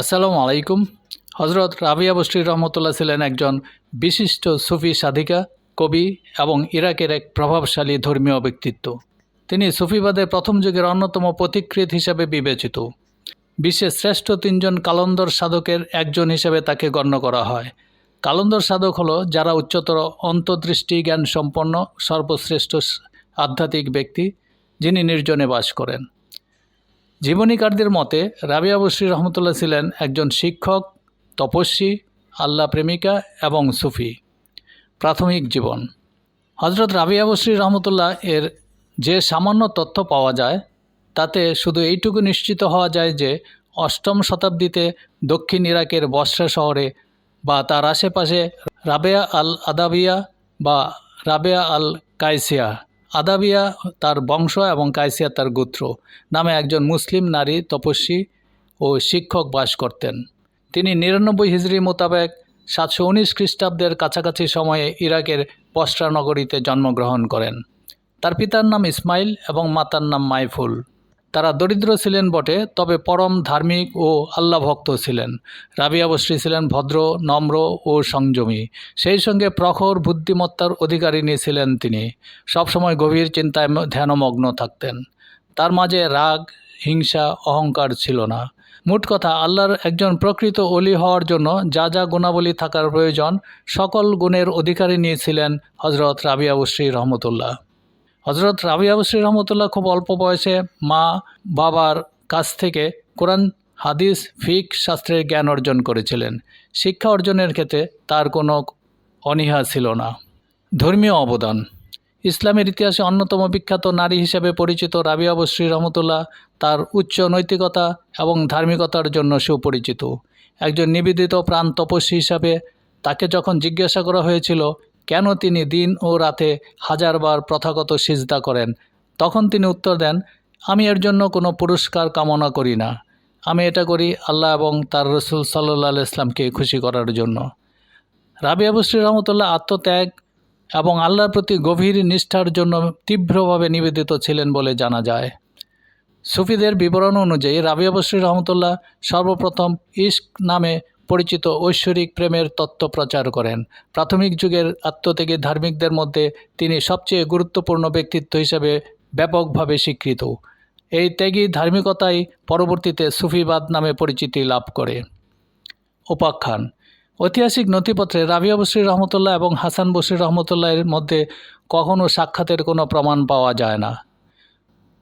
আসসালামু আলাইকুম। হজরত রাবিয়া বস্রী রহমতুল্লাহ ছিলেন একজন বিশিষ্ট সুফি সাধিকা, কবি এবং ইরাকের এক প্রভাবশালী ধর্মীয় ব্যক্তিত্ব। তিনি সুফিবাদের প্রথম যুগের অন্যতম পথিকৃত হিসাবে বিবেচিত। বিশ্বের শ্রেষ্ঠ তিনজন কালন্দর সাধকের একজন হিসেবে তাকে গণ্য করা হয়। কালন্দর সাধক হলো যারা উচ্চতর অন্তর্দৃষ্টি জ্ঞান সম্পন্ন সর্বশ্রেষ্ঠ আধ্যাত্মিক ব্যক্তি, যিনি নির্জনে বাস করেন। জীবনীকারদের মতে রাবিয়া বসরি রহমতুল্লাহ ছিলেন একজন শিক্ষক, তপস্বী, আল্লাহ প্রেমিকা এবং সুফি। প্রাথমিক জীবন। হজরত রাবিয়া বসরি রহমতুল্লাহ এর যে সামান্য তথ্য পাওয়া যায়, তাতে শুধু এইটুকু নিশ্চিত হওয়া যায় যে, অষ্টম শতাব্দীতে দক্ষিণ ইরাকের বসরা শহরে বা তার আশেপাশে রাবেয়া আল আদাবিয়া বা রাবেয়া আল কাইসিয়া আদাবিয়া তার বংশ এবং কাইসিয়া তার গোত্র নামে একজন মুসলিম নারী তপস্বী ও শিক্ষক বাস করতেন। তিনি নিরানব্বই হিজড়ি মোতাবেক সাতশো উনিশ খ্রিস্টাব্দের কাছাকাছি সময়ে ইরাকের পসরা নগরীতে জন্মগ্রহণ করেন। তার পিতার নাম ইসমাইল এবং মাতার নাম মাইফুল। তারা দরিদ্র ছিলেন বটে, তবে পরম ধার্মিক ও আল্লাহ ভক্ত ছিলেন। রাবিয়া বস্রী ছিলেন ভদ্র, নম্র ও সংযমী। সেই সঙ্গে প্রখর বুদ্ধিমত্তার অধিকারিণী ছিলেন তিনি। সবসময় গভীর চিন্তায় ধ্যানমগ্ন থাকতেন। তার মাঝে রাগ, হিংসা, অহংকার ছিল না। মোট কথা, আল্লাহর একজন প্রকৃত অলি হওয়ার জন্য যা যা গুণাবলী থাকার প্রয়োজন, সকল গুণের অধিকারী নিয়েছিলেন হজরত রাবিয়া বস্রী রহমতুল্লাহ। হজরত রাবিয়া বসরি রহমতুল্লাহ খুব অল্প বয়সে মা বাবার কাছ থেকে কোরআন, হাদিস, ফিক শাস্ত্রের জ্ঞান অর্জন করেছিলেন। শিক্ষা অর্জনের ক্ষেত্রে তার কোনো অনীহা ছিল না। ধর্মীয় অবদান। ইসলামের ইতিহাসে অন্যতম বিখ্যাত নারী হিসেবে পরিচিত রাবিয়া বসরি রহমতুল্লাহ তার উচ্চ নৈতিকতা এবং ধার্মিকতার জন্য সুপরিচিত। একজন নিবেদিত প্রাণ তপস্বী হিসাবে তাকে যখন জিজ্ঞাসা করা হয়েছিল কেন তিনি দিন ও রাতে হাজারবার প্রথাগত সিজদা করেন? তখন তিনি উত্তর দেন, আমি এর জন্য কোনো পুরস্কার কামনা করি না। আমি এটা করি আল্লাহ এবং তার রসুল সাল্লাহ ইসলামকে খুশি করার জন্য। রাবিয়া বসরি রহমতুল্লাহ আত্মত্যাগ এবং আল্লাহর প্রতি গভীর নিষ্ঠার জন্য তীব্রভাবে নিবেদিত ছিলেন বলে জানা যায়। সুফিদের বিবরণ অনুযায়ী রাবিয়া বসরি রহমতুল্লাহ সর্বপ্রথম ইস্ক নামে পরিচিত ঐশ্বরিক প্রেমের তত্ত্ব প্রচার করেন। প্রাথমিক যুগের আত্মত্যাগী ধার্মিকদের মধ্যে তিনি সবচেয়ে গুরুত্বপূর্ণ ব্যক্তিত্ব হিসেবে ব্যাপকভাবে স্বীকৃত। এই ত্যাগী ধার্মিকতাই পরবর্তীতে সুফিবাদ নামে পরিচিতি লাভ করে। উপাখ্যান ঐতিহাসিক নথিপত্রে রাবিয়া বসরি রহমতুল্লাহ এবং হাসান বসরি রহমতুল্লাহের মধ্যে কখনও সাক্ষাতের কোনো প্রমাণ পাওয়া যায় না।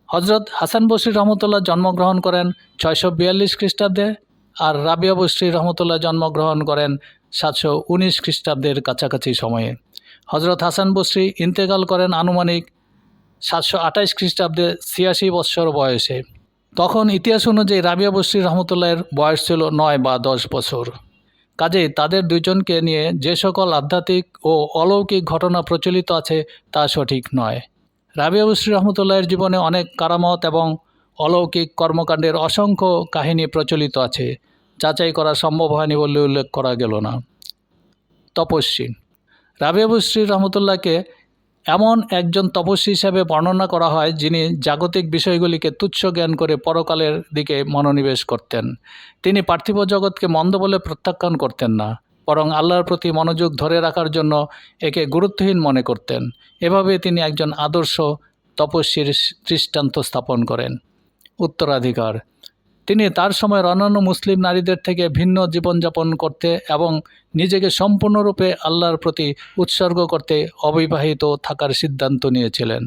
হজরত হাসান বসরি রহমতুল্লাহ জন্মগ্রহণ করেন ছয়শো বিয়াল্লিশ খ্রিস্টাব্দে। আর রাবিয়া বসরি রহমতুল্লাহ জন্মগ্রহণ করেন সাতশো উনিশ খ্রিস্টাব্দের কাছাকাছি সময়ে। হজরত হাসান বসরি ইন্তেকাল করেন আনুমানিক সাতশো আঠাইশ খ্রিস্টাব্দে ছিয়াশি বৎসর বয়সে। তখন ইতিহাস অনুযায়ী রাবিয়া বসরি রহমতুল্লাহের বয়স ছিল নয় বা দশ বছর। কাজেই তাদের দুজনকে নিয়ে যে সকল আধ্যাত্মিক ও অলৌকিক ঘটনা প্রচলিত আছে তা সঠিক নয়। রাবিয়া বসরি রহমতুল্লাহের জীবনে অনেক কারামত এবং অলৌকিক কর্মকাণ্ডের অসংখ্য কাহিনী প্রচলিত আছে। যাচাই করা সম্ভব হয়নি বলে উল্লেখ করা গেল না। তপস্বী। রাবিয়া বসরি রহমতুল্লাহকে এমন একজন তপস্বী হিসাবে বর্ণনা করা হয় যিনি জাগতিক বিষয়গুলিকে তুচ্ছ জ্ঞান করে পরকালের দিকে মনোনিবেশ করতেন। তিনি পার্থিব জগৎকে মন্দ বলে প্রত্যাখ্যান করতেন না, বরং আল্লাহর প্রতি মনোযোগ ধরে রাখার জন্য একে গুরুত্বহীন মনে করতেন। এভাবে তিনি একজন আদর্শ তপস্বীর দৃষ্টান্ত স্থাপন করেন। উত্তরাধিকার। তিনি তার সময়ের অন্যান্য মুসলিম নারীদের থেকে ভিন্ন জীবনযাপন করতে এবং নিজেকে সম্পূর্ণরূপে আল্লাহর প্রতি উৎসর্গ করতে অবিবাহিত থাকার সিদ্ধান্ত নিয়েছিলেন।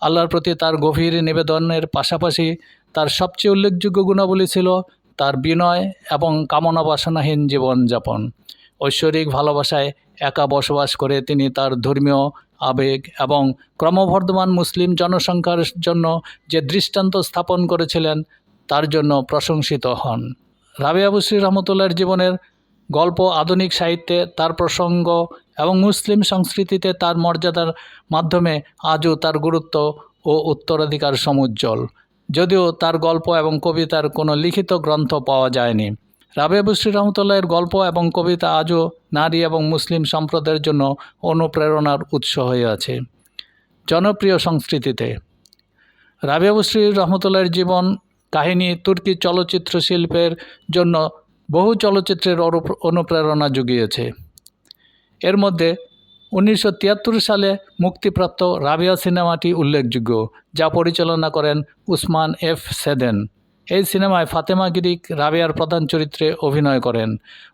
আল্লাহর প্রতি তার গভীর নিবেদনের পাশাপাশি তার সবচেয়ে উল্লেখযোগ্য গুণাবলী ছিল তার বিনয় এবং কামনা বাসনাহীন জীবনযাপন। ঐশ্বরিক ভালোবাসায় একা বসবাস করে তিনি তার ধর্মীয় আবেগ এবং ক্রমবর্ধমান মুসলিম জনসংখ্যার জন্য যে দৃষ্টান্ত স্থাপন করেছিলেন, তার জন্য প্রশংসিত হন। রাবিয়া বসরি রহমতুল্লাহর জীবনের গল্প, আধুনিক সাহিত্যে তার প্রসঙ্গ এবং মুসলিম সংস্কৃতিতে তার মর্যাদার মাধ্যমে আজও তার গুরুত্ব ও উত্তরাধিকার সমুজ্জ্বল। যদিও তার গল্প এবং কবিতার কোনো লিখিত গ্রন্থ পাওয়া যায়নি। রাবিয়া বসরি রহমতুল্লাহের গল্প এবং কবিতা আজও নারী এবং মুসলিম সম্প্রদায়ের জন্য অনুপ্রেরণার উৎস হয়ে আছে। জনপ্রিয় সংস্কৃতিতে। রাবিয়া বসরি রহমতুল্লাহের জীবন, কাহিনী, তুর্কি চলচ্চিত্র শিল্পের জন্য বহু চলচ্চিত্রের অনুপ্রেরণা জুগিয়েছে। এর মধ্যে উনিশশো তিয়াত্তর সালে মুক্তিপ্রাপ্ত রাবিয়া সিনেমাটি উল্লেখযোগ্য, যা পরিচালনা করেন উসমান এফ সেদেন। এই সিনেমায় ফাতেমা গিরিক রাবিয়ার প্রধান চরিত্রে অভিনয় করেন।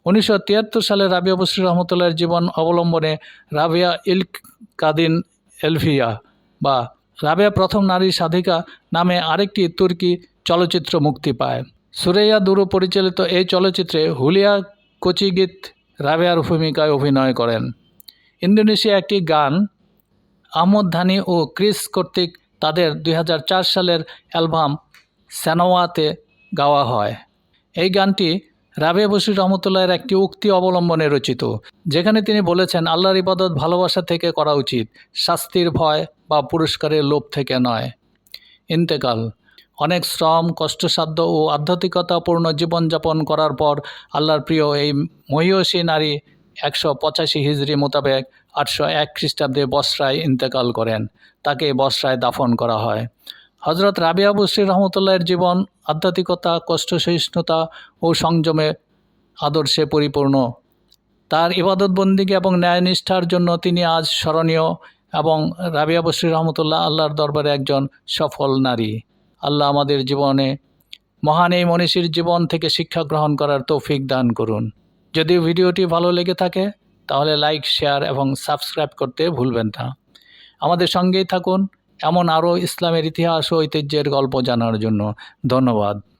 উনিশশো তিয়াত্তর সালে রাবিয়া বসরি রহমতুল্লাহর জীবন অবলম্বনে রাবিয়া ইলক কাদিন এলভিয়া বা রাবিয়া প্রথম নারী সাধিকা নামে আরেকটি তুর্কি চলচ্চিত্র মুক্তি পায়। সুরেয়া দুরু পরিচালিত এই চলচ্চিত্রে হুলিয়া কোচিগিত রাবিয়ার ভূমিকায় অভিনয় করেন। ইন্দোনেশিয়া একটি গান আহমদ ধানি ও ক্রিস কর্তৃক তাদের দুই হাজার চার সালের অ্যালবাম স্যানোয়াতে গাওয়া হয়। এই গানটি রাবিয়া বসির রহমতুল্লাহের একটি উক্তি অবলম্বনে রচিত, যেখানে তিনি বলেছেন, আল্লাহর ইবাদত ভালোবাসা থেকে করা উচিত, শাস্তির ভয় বা পুরস্কারের লোভ থেকে নয়। ইন্তেকাল। অনেক শ্রম, কষ্টসাধ্য ও আধ্যাত্মিকতাপূর্ণ জীবনযাপন করার পর আল্লাহর প্রিয় এই মহিয়সী নারী একশো পঁচাশি হিজড়ি মোতাবেক আটশো এক খ্রিস্টাব্দে বসরায় ইন্তেকাল করেন। তাকে বসরায় দাফন করা হয়। হজরত রাবিয়া বসরি রহমতুল্লাহের জীবন, আধ্যাত্মিকতা কষ্ট সহিষ্ণুতা ও সংযমে আদর্শে পরিপূর্ণ। তার ইবাদত বন্দিকে এবং ন্যায়নিষ্ঠার জন্য তিনি আজ স্মরণীয় এবং রাবিয়া বসরি রহমতুল্লাহ আল্লাহর দরবারে একজন সফল নারী। আল্লাহ আমাদের জীবনে মহান এই মনীষীর জীবন থেকে শিক্ষা গ্রহণ করার তৌফিক দান করুন। যদি ভিডিওটি ভালো লেগে থাকে, তাহলে লাইক, শেয়ার এবং সাবস্ক্রাইব করতে ভুলবেন না। আমাদের সঙ্গেই থাকুন। এমন আরও ইসলামের ইতিহাস ও ঐতিহ্যের গল্প জানার জন্য ধন্যবাদ।